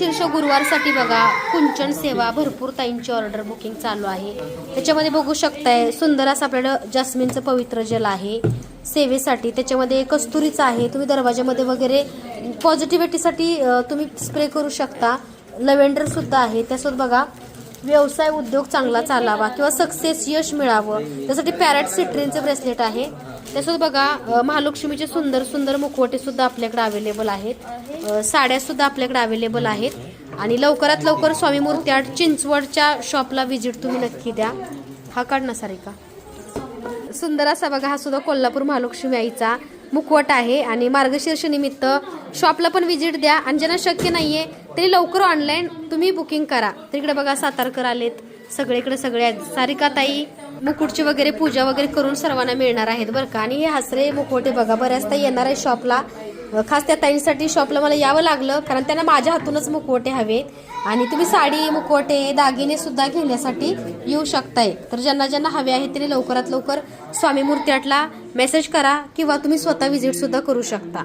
शीर्ष गुरुवारसाठी बघा कुंचन सेवा भरपूर ताईंची ऑर्डर बुकिंग चालू आहे. त्याच्यामध्ये बघू शकताय सुंदर असं आपल्याकडं जास्मिनचं पवित्र जल आहे. सेवेसाठी त्याच्यामध्ये कस्तुरीचं आहे. तुम्ही दरवाजामध्ये वगैरे पॉझिटिव्हिटीसाठी तुम्ही स्प्रे करू शकता. लव्हेंडरसुद्धा आहे. त्यासोबत बघा व्यवसाय उद्योग चांगला चालावा किंवा सक्सेस यश मिळावं. त्यासाठी पॅरेट सिट्रीनचं ब्रेसलेट आहे. त्यासोबत बघा महालक्ष्मीचे सुंदर सुंदर मुखवटे सुद्धा आपल्याकडे अवेलेबल आहेत. साड्या सुद्धा आपल्याकडे अवेलेबल आहेत. आणि लवकरात लवकर स्वामी मूर्ती आर्ट चिंचवडच्या शॉपला व्हिजिट तुम्ही नक्की द्या. हा काढ ना सारिका. सुंदर असा बघा हा सुद्धा कोल्हापूर महालक्ष्मी आईचा मुखवट आहे. आणि मार्गशीर्ष निमित्त शॉपला पण व्हिजिट द्या. आणि ज्यांना शक्य नाहीये तरी लवकर ऑनलाईन तुम्ही बुकिंग करा. तिकडे बघा सातारकर आलेत. सगळीकडे सगळे आहेत. सारिका ताई मुकुटची वगैरे पूजा वगैरे करून सर्वांना मिळणार आहेत बरं का. आणि हे हसरे मुखवटे बघा बऱ्याचदा येणार आहे शॉपला खास त्या ताईंसाठी शॉपला मला यावं लागलं कारण त्यांना माझ्या हातूनच मुखवटे हवेत आणि तुम्ही साडी मुखवटे दागिने सुद्धा घेण्यासाठी येऊ शकताय. तर ज्यांना ज्यांना हवे आहेत त्यांनी लवकरात लवकर स्वामी मूर्ती मेसेज करा किंवा तुम्ही स्वतः व्हिजिट सुद्धा करू शकता.